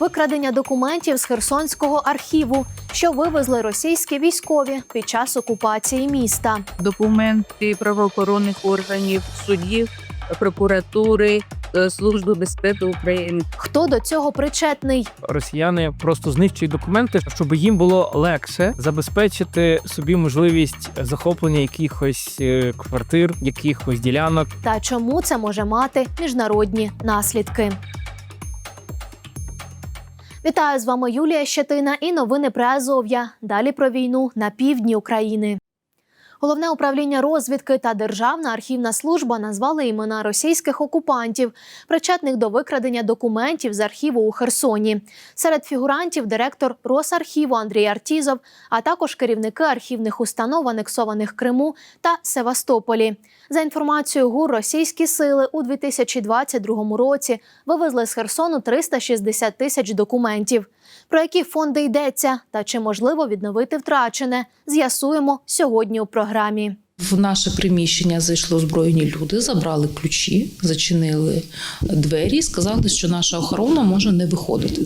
Викрадення документів з Херсонського архіву, що вивезли російські військові під час окупації міста. документи правоохоронних органів, судів, прокуратури, е, Служби безпеки України. Хто до цього причетний? росіяни просто знищують документи, щоб їм було легше забезпечити собі можливість захоплення якихось е, квартир, якихось ділянок. Та чому це може мати міжнародні наслідки? Вітаю з вами Юлія Щетина і новини при Азов'я. Далі про війну на півдні України. Головне управління розвідки та Державна архівна служба назвали імена російських окупантів, причетних до викрадення документів з архіву у Херсоні. Серед фігурантів директор Росархіву Андрій Артізов, а також керівники архівних установ, анексованих Криму та Севастополі. За інформацією ГУР, російські сили у 2022 році вивезли з Херсону 360 тисяч документів. Про які фонди йдеться та чи можливо відновити втрачене, з'ясуємо сьогодні у програмі. В наше приміщення зайшли озброєні люди, забрали ключі, зачинили двері і сказали, що наша охорона може не виходити.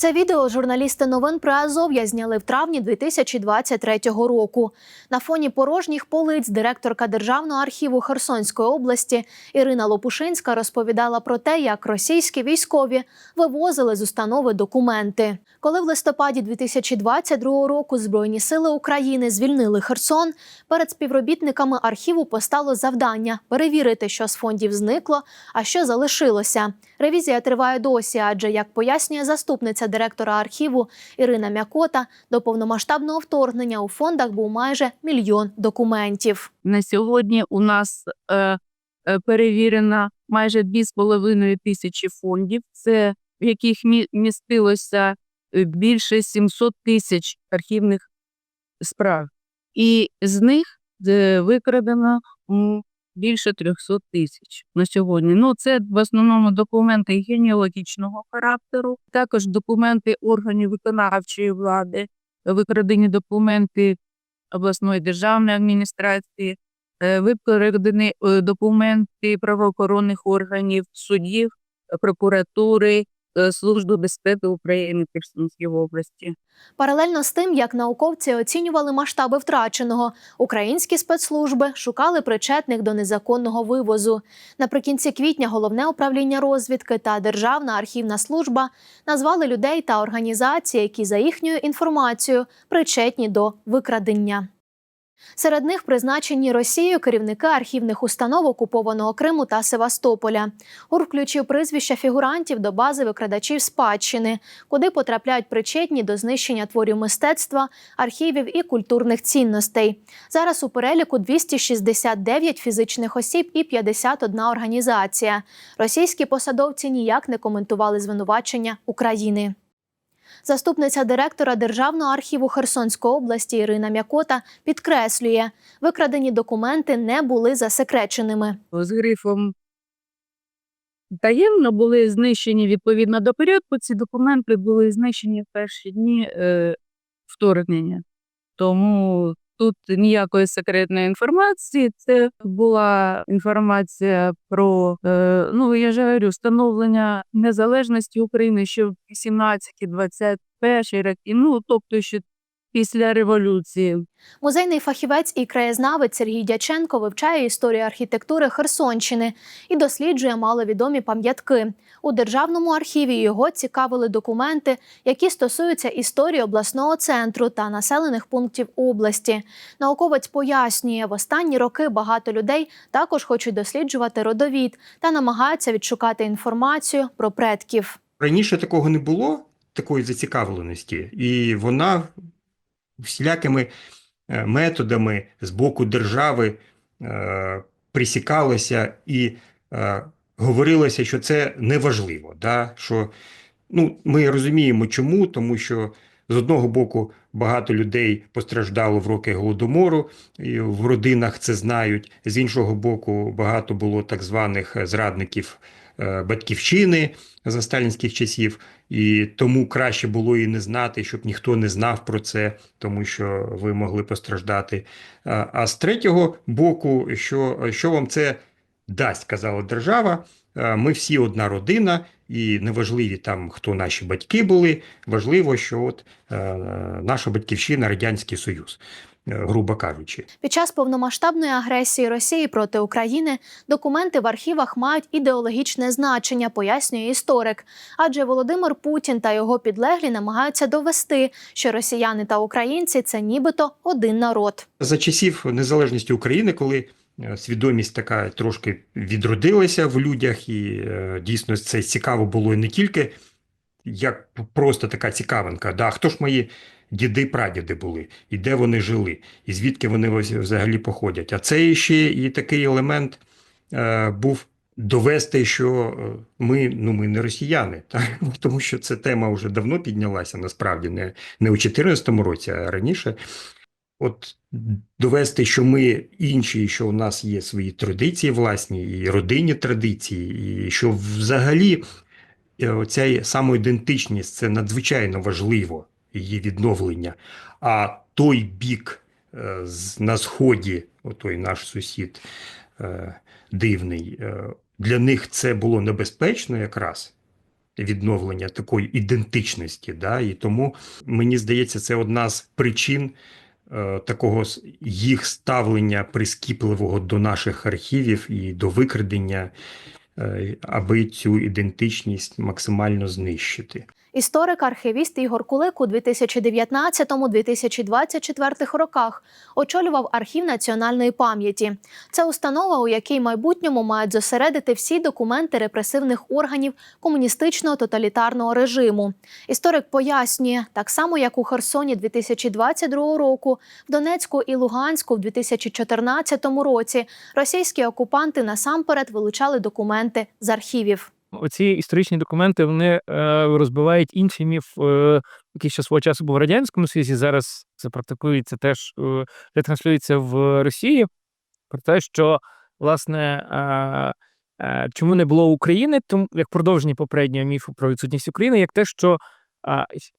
Це відео журналісти новин про Азов'я зняли в травні 2023 року. На фоні порожніх полиць директорка Державного архіву Херсонської області Ірина Лопушинська розповідала про те, як російські військові вивозили з установи документи. Коли в листопаді 2022 року Збройні сили України звільнили Херсон, перед співробітниками архіву постало завдання перевірити, що з фондів зникло, а що залишилося. Ревізія триває досі, адже як пояснює заступниця директора архіву Ірина Мякота, до повномасштабного вторгнення у фондах був майже мільйон документів. На сьогодні у нас е, е, перевірено майже 2,5 тисячі фондів, це в яких мі- містилося е, більше 700 тисяч архівних справ. І з них е, викрадено більше 300 тисяч на сьогодні. Ну, це в основному документи генеалогічного характеру, також документи органів виконавчої влади, викрадені документи обласної державної адміністрації, е, викрадені е, документи правоохоронних органів, судів, прокуратури, Служби безпеки України Херсонській області. Паралельно з тим, як науковці оцінювали масштаби втраченого, українські спецслужби шукали причетних до незаконного вивозу. Наприкінці квітня головне управління розвідки та Державна архівна служба назвали людей та організації, які за їхньою інформацією причетні до викрадення. Серед них призначені Росією керівники архівних установ окупованого Криму та Севастополя. ГУР включив прізвища фігурантів до бази викрадачів спадщини, куди потрапляють причетні до знищення творів мистецтва, архівів і культурних цінностей. Зараз у переліку 269 фізичних осіб і 51 організація. Російські посадовці ніяк не коментували звинувачення України. Заступниця директора Державного архіву Херсонської області Ірина Мякота підкреслює, викрадені документи не були засекреченими. з грифом таємно були знищені відповідно до порядку. Ці документи були знищені в перші дні е, вторгнення. Тому тут ніякої секретної інформації. Це була інформація про е, ну я ж говорю, встановлення незалежності України ще в 18-21 роки. Ну тобто ще після революції. Музейний фахівець і краєзнавець Сергій Дяченко вивчає історію архітектури Херсонщини і досліджує маловідомі пам'ятки. У державному архіві його цікавили документи, які стосуються історії обласного центру та населених пунктів області. Науковець пояснює, в останні роки багато людей також хочуть досліджувати родовід та намагаються відшукати інформацію про предків. Раніше такого не було, такої зацікавленості, і вона всілякими е, методами з боку держави е, присікалася і е, говорилося, що це неважливо. Да? Що, ну, ми розуміємо, чому, тому що з одного боку багато людей постраждало в роки голодомору, і в родинах це знають. З іншого боку, багато було так званих зрадників батьківщини за сталінських часів, і тому краще було і не знати, щоб ніхто не знав про це, тому що ви могли постраждати. А, з третього боку, що, що вам це дасть, казала держава, ми всі одна родина, і неважливі там, хто наші батьки були, важливо, що от е, наша батьківщина Радянський Союз, грубо кажучи. Під час повномасштабної агресії Росії проти України документи в архівах мають ідеологічне значення, пояснює історик. Адже Володимир Путін та його підлеглі намагаються довести, що росіяни та українці це нібито один народ. За часів незалежності України, коли е, свідомість така трошки відродилася в людях, і е, дійсно це цікаво було не тільки як просто така цікавинка, да, хто ж мої діди прадіди були, і де вони жили, і звідки вони взагалі походять. А це ще і такий елемент е, був довести, що е, ми, ну, ми не росіяни, так? тому що ця тема вже давно піднялася, насправді, не, не у 2014 році, а раніше. От довести, що ми інші, що у нас є свої традиції власні, і родинні традиції, і що взагалі е, оця самоідентичність це надзвичайно важливо, її відновлення. А той бік е, на сході, отой наш сусід е, дивний, е, для них це було небезпечно якраз. Відновлення такої ідентичності, да? і тому мені здається, це одна з причин е, такого їх ставлення прискіпливого до наших архівів і до викрадення, е, аби цю ідентичність максимально знищити. Історик, архівіст Ігор Кулик у 2019-2024 роках очолював архів національної пам'яті. Це установа, у якій майбутньому мають зосередити всі документи репресивних органів комуністичного тоталітарного режиму. Історик пояснює, так само як у Херсоні 2022 року, в Донецьку і Луганську в 2014 році російські окупанти насамперед вилучали документи з архівів. Оці історичні документи вони е, розбивають інший міф, е, який ще свого часу був в радянському Союзі. Зараз це практикується теж ретранслюється в Росії. Про те, що власне е, чому не було України, тому як продовження попереднього міфу про відсутність України, як те, що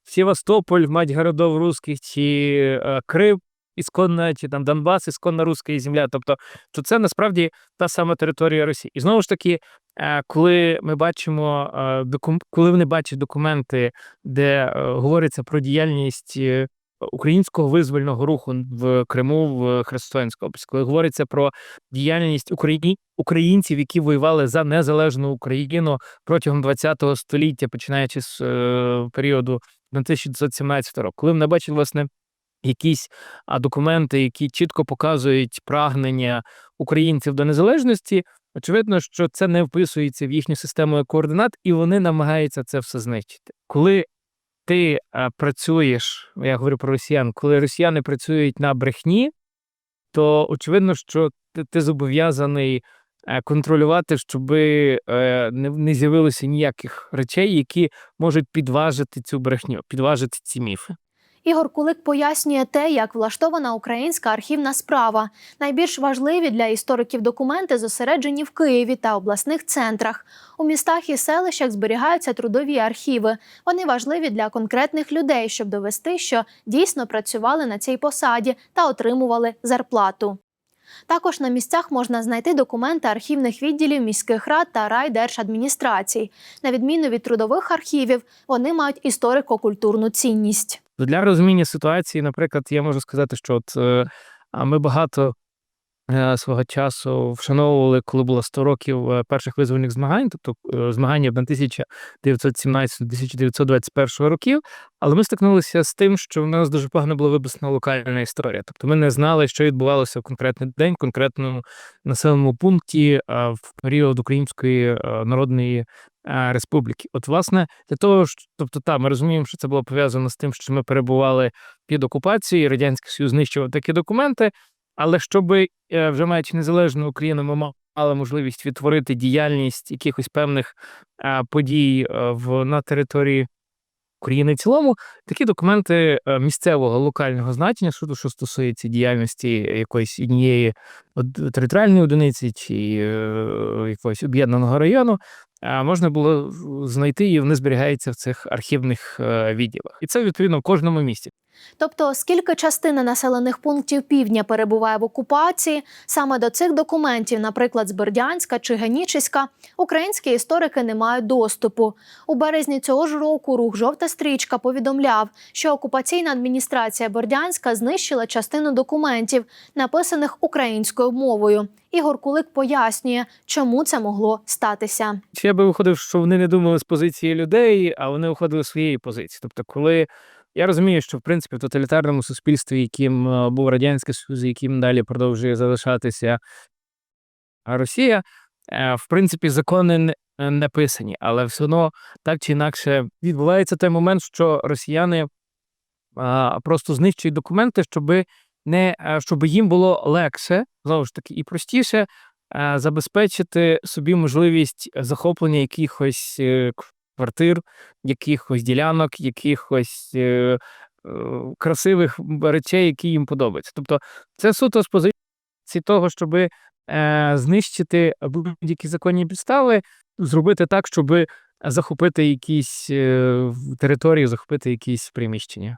Севастополь, мать городов русських, чи Крим, ісконна, чи там Донбас, ісконна руська земля. Тобто, що це насправді та сама територія Росії. І знову ж таки, коли ми бачимо е, коли вони бачать документи, де е, говориться про діяльність е, українського визвольного руху в Криму в Херсонській області, коли говориться про діяльність українців, які воювали за незалежну Україну протягом ХХ століття, починаючи з е, періоду 1917 року, коли вони бачать власне. Якісь документи, які чітко показують прагнення українців до незалежності, Очевидно, що це не вписується в їхню систему координат, і вони намагаються це все знищити. Коли ти е, працюєш, я говорю про росіян, коли росіяни працюють на брехні, то очевидно, що ти, ти зобов'язаний е, контролювати, щоб е, не, не з'явилося ніяких речей, які можуть підважити цю брехню, підважити ці міфи. Ігор Кулик пояснює те, як влаштована українська архівна справа. Найбільш важливі для істориків документи зосереджені в Києві та обласних центрах. У містах і селищах зберігаються трудові архіви. Вони важливі для конкретних людей, щоб довести, що дійсно працювали на цій посаді та отримували зарплату. Також на місцях можна знайти документи архівних відділів міських рад та райдержадміністрацій. На відміну від трудових архівів, вони мають історико-культурну цінність. То Для розуміння ситуації, наприклад, я можу сказати, що от е, ми багато свого часу вшановували, коли було 100 років е, перших визвольних змагань, тобто е, змагання 1917-1921 років. Але ми стикнулися з тим, що в нас дуже погано була виписана локальна історія. Тобто ми не знали, що відбувалося в конкретний день, в конкретному населеному пункті е, в період Української е, народної е, республіки. От, власне, для того, що, тобто, та, ми розуміємо, що це було пов'язано з тим, що ми перебували під окупацією, Радянський Союз знищував такі документи. Але щоб вже маючи незалежну Україну, ми мали можливість відтворити діяльність якихось певних е, подій е, в на території України в цілому, такі документи е, місцевого локального значення, що, що стосується діяльності якоїсь однієї територіальної одиниці чи е, якогось об'єднаного району, е, можна було знайти і вони зберігаються в цих архівних е, відділах. І це відповідно в кожному місті. Тобто, оскільки частина населених пунктів півдня перебуває в окупації, саме до цих документів, наприклад, з Бердянська чи Генічеська, українські історики не мають доступу. У березні цього ж року рух Жовта стрічка повідомляв, що окупаційна адміністрація Бердянська знищила частину документів, написаних українською мовою. Ігор Кулик пояснює, чому це могло статися. Я би виходив, що вони не думали з позиції людей, а вони виходили з своєї позиції. Тобто, коли я розумію, що в принципі в тоталітарному суспільстві, яким е, був Радянський Союз, яким далі продовжує залишатися Росія, е, в принципі, закони не- е, писані, але все одно так чи інакше відбувається той момент, що росіяни просто знищують документи, щоб не е, щоб їм було легше, знову ж таки, і простіше е, забезпечити собі можливість захоплення якихось е, квартир, якихось ділянок, якихось е, е, красивих речей, які їм подобаються. Тобто, це суто з позиції того, щоб е, знищити будь-які законні підстави, зробити так, щоб захопити якісь е, території, захопити якісь приміщення.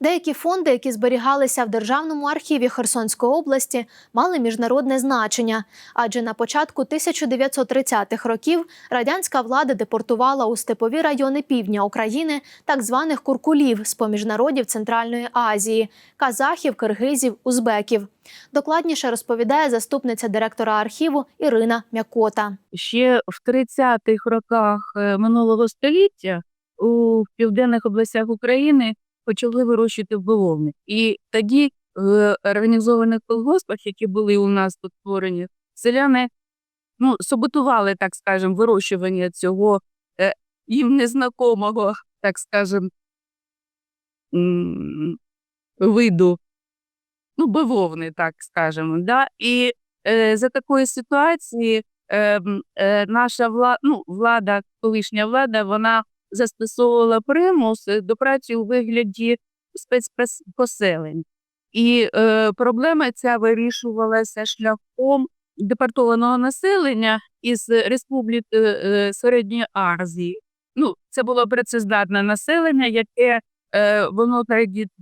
Деякі фонди, які зберігалися в Державному архіві Херсонської області, мали міжнародне значення, адже на початку 1930-х років радянська влада депортувала у степові райони півдня України так званих куркулів з поміж народів Центральної Азії казахів, киргизів, узбеків. Докладніше розповідає заступниця директора архіву Ірина Мякота. ще в 30-х роках е, минулого століття у південних областях України почали вирощувати бавовни. І тоді в організованих колгоспах, які були у нас тут створені, селяни ну, саботували, так скажемо, вирощування цього е, їм незнакомого, так скажемо, виду ну, бавовни, так скажемо. Да? І е, за такої ситуації е, е, наша влада, ну, влада, колишня влада, вона застосовувала примус е, до праці у вигляді спецпоселень. І е, проблема ця вирішувалася шляхом депортованого населення із республік е, е, Середньої Азії. Ну, це було працездатне населення, яке е, воно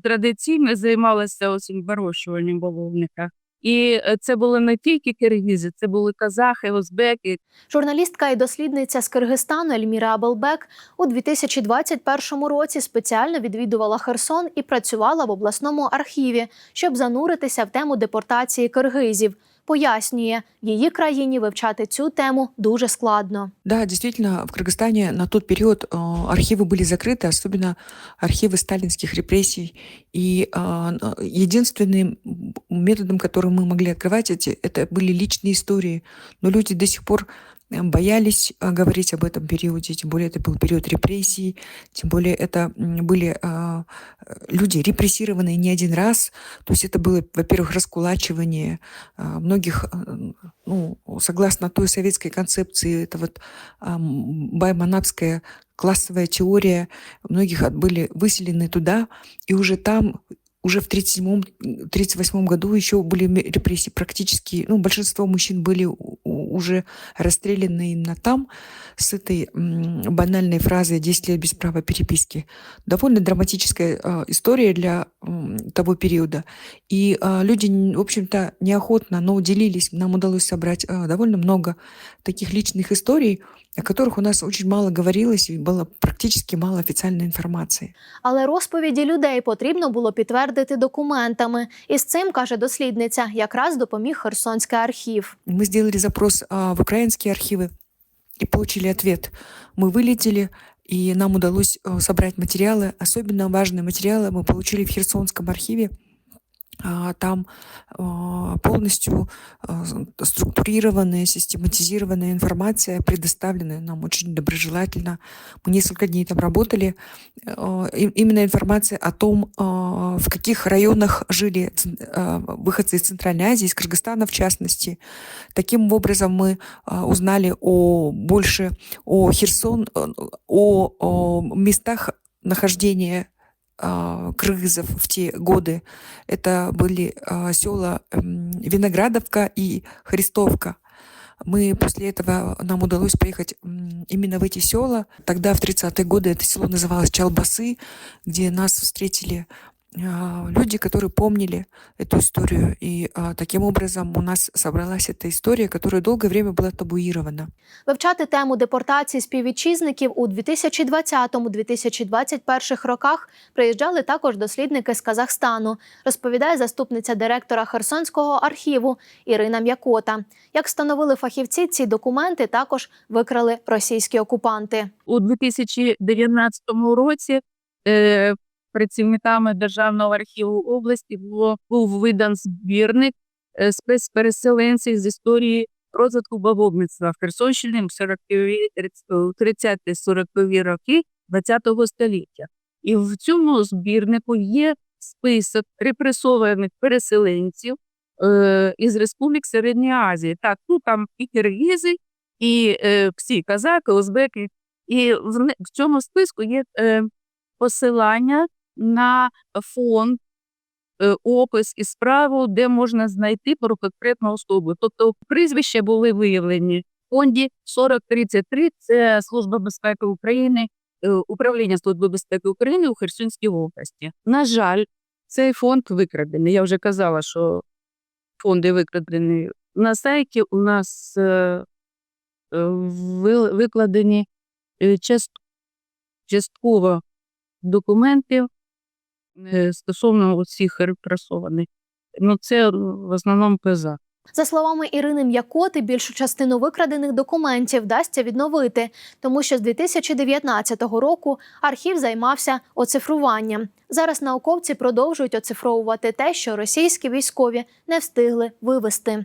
традиційно займалося осінь вирощуванням бавовника. І е, це були не тільки киргізи, це були казахи, узбеки, Журналістка і дослідниця з Киргизстану Ельміра Абелбек у 2021 році спеціально відвідувала Херсон і працювала в обласному архіві, щоб зануритися в тему депортації киргизів. Пояснює, в її країні вивчати цю тему дуже складно. Да, действительно, в Кыргызстане на тот период э, архивы были закрыты, особенно архивы сталинских репрессий. И э, н- единственным методом, которым мы могли открывать эти, это были личные истории. Но люди до сих пор э, боялись э, говорить об этом периоде, тем более это был период репрессий, тем более это были э, люди репрессированные не один раз. То есть это было, во-первых, раскулачивание э, многих, э, ну, согласно той советской концепции, это вот байманапская классовая теория, многих были выселены туда, и уже там уже в 1937-1938 году еще были ме- репрессии практически, ну, большинство мужчин были у- у- уже расстреляны именно там с этой м, банальной фразой «10 лет без права переписки». Довольно драматическая э, история для м, того периода. И э, люди, н- в общем-то, неохотно, но делились. Нам удалось собрать э, довольно много таких личных историй, о которых у нас очень мало говорилось и было практически мало официальной информации. Але розповіді людей потрібно було підтвердити документами. І з цим каже дослідниця, якраз допоміг Херсонський архів. Мы сделали запрос а, в украинские архивы и получили ответ. Мы вылетели, и нам удалось э, собрать материалы. Особенно важные материалы мы получили в Херсонском архиве. А, Там а, полностью а, структурированная, систематизированная информация, предоставленная нам очень доброжелательно. Мы несколько дней там работали. Именно информация о том, в каких районах жили выходцы из Центральной Азии, из Кыргызстана в частности. Таким образом мы узнали о больше о Херсон, о, о местах нахождения а, кыргызов в те годы. Это были а, села м, Виноградовка и Христовка. Мы после этого, нам удалось поехать м, именно в эти села. Тогда, в 30-е годы, это село называлось Чалбасы, где нас встретили а, люди, которые помнили эту историю. И а, таким образом у нас собралась эта история, которая долгое время была табуирована. Вивчати тему депортації співвітчизників у 2020-2021 роках приїжджали також дослідники з Казахстану, розповідає заступниця директора Херсонського архіву Ірина М'якота. Як встановили фахівці, ці документи також викрали російські окупанти. У 2019 році е, працівниками Державного архіву області було, був видан збірник е, спецпереселенців з історії розвитку бавовництва в Херсонщині в 30-40-ві роки ХХ століття. І в цьому збірнику є список репресованих переселенців е, із республік Середньої Азії. Так, ну там і киргизи, і е, всі казаки, узбеки. І в, в цьому списку є е, посилання на фонд, е, опис і справу, де можна знайти про конкретну особу. Тобто прізвища були виявлені в фонді 4033 – це Служба безпеки України, е, управління Служби безпеки України у Херсонській області. На жаль, цей фонд викрадений. Я вже казала, що фонди викрадені. На сайті у нас е, ви- викладені частково документів стосовно усіх репресованих. Ну, це в основному ПЗА. За словами Ірини М'якоти, більшу частину викрадених документів вдасться відновити, тому що з 2019 року архів займався оцифруванням. Зараз науковці продовжують оцифровувати те, що російські військові не встигли вивести.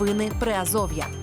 Новини Приазов'я.